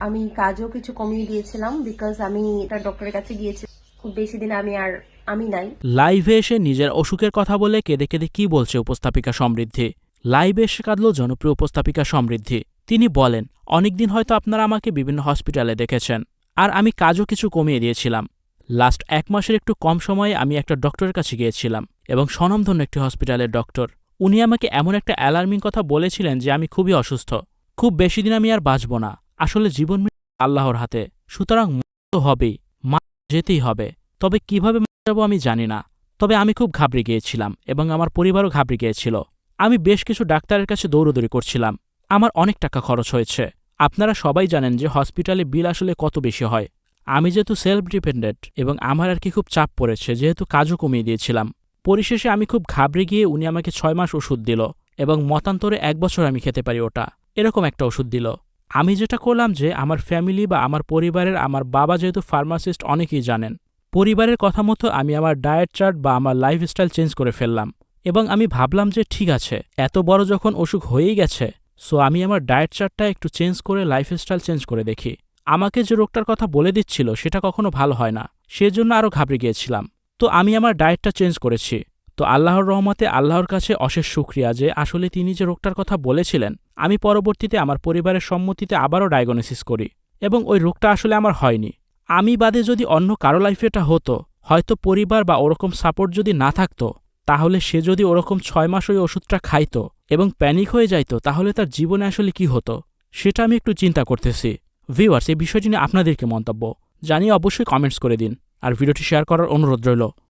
আমি কাজও কিছু কমিয়ে দিয়েছিলাম বিকজ আমি এটা ডক্টরের কাছে গিয়েছি। খুব বেশি দিন আমি আর আমি নাই। লাইভে এসে নিজের অসুখের কথা বলে কেঁদে কেঁদে কি বলছে উপস্থাপিকা সমৃদ্ধি? লাইভে এসে কাঁদল জনপ্রিয় উপস্থাপিকা সমৃদ্ধি। তিনি বলেন, অনেকদিন হয়তো আপনারা আমাকে বিভিন্ন হসপিটালে দেখেছেন, আর আমি কাজও কিছু কমিয়ে দিয়েছিলাম। লাস্ট এক মাসের একটু কম সময়ে আমি একটা ডক্টরের কাছে গিয়েছিলাম এবং স্বনামধন্য একটি হসপিটালের ডক্টর উনি আমাকে এমন একটা অ্যালার্মিং কথা বলেছিলেন যে আমি খুবই অসুস্থ। খুব বেশি দিন আমি আর বাঁচব না। আসলে জীবন আল্লাহর হাতে। সুতরাং মৃত্যু হবেই মা যেতেই হবে। তবে কীভাবে মারা যাব আমি জানি না। তবে আমি খুব ঘাবড়ে গিয়েছিলাম এবং আমার পরিবারও ঘাবড়ে গিয়েছিল। আমি বেশ কিছু ডাক্তারের কাছে দৌড়দৌড়ি করছিলাম। আমার অনেক টাকা খরচ হয়েছে। আপনারা সবাই জানেন যে হসপিটালে বিল আসলে কত বেশি হয়। আমি যেহেতু সেলফ ডিপেন্ডেন্ট এবং আমার আর কি খুব চাপ পড়েছে, যেহেতু কাজও কমিয়ে দিয়েছিলাম। পরিশেষে আমি খুব ঘাবড়ে গিয়ে উনি আমাকে ছয় মাস ওষুধ দিল এবং মতান্তরে এক বছর আমি খেতে পারি ওটা। এরকম একটা ওষুধ দিল। আমি যেটা করলাম যে, আমার ফ্যামিলি বা আমার পরিবারের আমার বাবা যেহেতু ফার্মাসিস্ট অনেকেই জানেন, পরিবারের কথা মতো আমি আমার ডায়েট চার্ট বা আমার লাইফস্টাইল চেঞ্জ করে ফেললাম এবং আমি ভাবলাম যে, ঠিক আছে, এত বড় যখন অসুখ হয়েই গেছে সো আমি আমার ডায়েট চার্টটা একটু চেঞ্জ করে লাইফস্টাইল চেঞ্জ করে দেখি। আমাকে যে রোগটার কথা বলে দিচ্ছিল, সেটা কখনো ভালো হয় না, সেজন্য আরও ঘাবড়ে গিয়েছিলাম। তো আমি আমার ডায়েটটা চেঞ্জ করেছি। তো আল্লাহর রহমতে আল্লাহর কাছে অশেষ সুক্রিয়া যে, আসলে তিনি যে রোগটার কথা বলেছিলেন আমি পরবর্তীতে আমার পরিবারের সম্মতিতে আবারও ডায়াগনোসিস করি এবং ওই রোগটা আসলে আমার হয়নি। আমি বাদে যদি অন্য কারও লাইফে এটা হতো, হয়তো পরিবার বা ওরকম সাপোর্ট যদি না থাকতো, তাহলে সে যদি ওরকম ছয় মাস ওই ওষুধটা খাইতো এবং প্যানিক হয়ে যাইতো, তাহলে তার জীবনে আসলে কি হতো? সেটা আমি একটু চিন্তা করতেছি। ভিউয়ার্স, এই বিষয়টি নিয়ে আপনাদেরকে মন্তব্য? জানিয়ে অবশ্যই কমেন্টস করে দিন। আর ভিডিওটি শেয়ার করার অনুরোধ রইল।